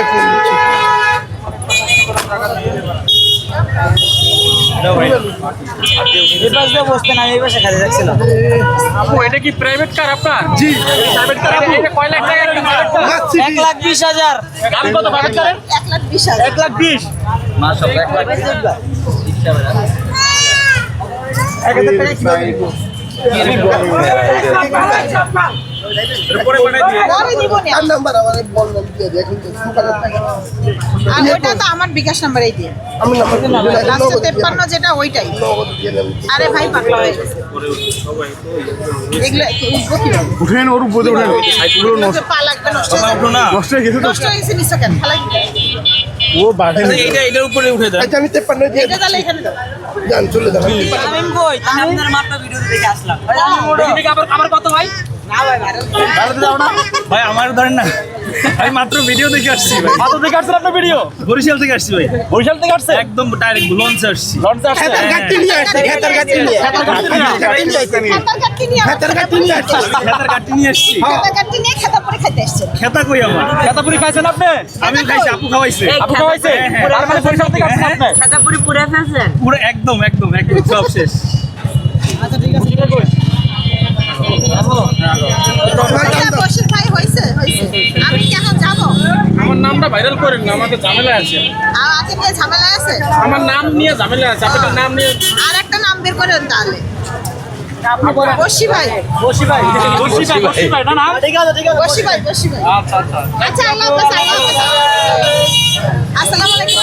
এটা ফোন দিচ্ছি কি প্রাইভেট কার আপনার? জি। প্রাইভেট কার কয় লাখ টাকা একটা private car? মাছ এক লাখ বিশ হাজার। দাম কত প্রাইভেট কারের এক লাখ বিশ হাজার। এক লাখ বিশ? টাকা। তো আমার বিকাশ দিয়ে। আমি নাম্বার লাস্টে তেপ্পান্ন যেটা ওইটাই। নগদ দিয়ে নেন আরে ভাই পাগলা হয়ে গেছে। এগুলো কি উঠবো কীভাবে? উঠেন ওর উপরে উঠেন। সাইকেলগুলো এগুলো তো পা লাগবে নষ্ট যাবে। নষ্ট হয়ে গেছে নষ্ট। হয়ে গেছে নিশ্চয় কেন? ও বাড়ে এইটা এটার উপরে উঠে দেন আচ্ছা আমি তেপ্পান্ন দিয়ে এটা তাহলে এখানে দাও। যান চলে যান। তামিম কই? তামিমদের মাত্র ভিডিও দেখে আসলাম। আবার কত ভাই ভাই যাও না। ভাই আমার ধরেন না। আমি মাত্র ভিডিও দেখে আসছি ভাই। কত দেখে আসছেন আপনার ভিডিও বরিশাল থেকে আসছি ভাই। বরিশাল থেকে আসছে একদম ডাইরেক্ট লঞ্চে আসছি। লঞ্চে আসছে খেতার গাড়ি নিয়ে আসছে। খেতার গাড়ি নিয়ে খাতার কাটটি নিয়ে আমার খেতার গাড়ি নিয়ে আসছে। খেতার কাটি নিয়ে আসছি। খাতার কাটটি নিয়ে খাতা পরে খাইতে আসছে খেতা কই আমার? খেতাপুরি খাইছেন আপনি? আমি খাইছি আপু খাওয়াইছে। আপু খাওয়াইছে? তার মানে বরিশাল থেকে আসছেন আপনি? সাজাপুরি পুরে ফেলছেন পুরো একদম একদম একদম সব শেষ। এটা নামটা ভাইরাল করেন না আমাকে ঝামেলা আছে। আর আছে নিয়ে ঝামেলা আছে? আমার নাম নিয়ে ঝামেলা আছে আপনার নাম নিয়ে আর একটা নাম বের করেন তাহলে। বসি ভাই। বসি ভাই বসি ভাই বসি ভাই না না? ঠিক আছে ঠিক আছে বসি ভাই বসি ভাই। আচ্ছা আচ্ছা। আচ্ছা আল্লাহ হাফেজ আল্লাহ হাফেজ। আসসালামু আলাইকুম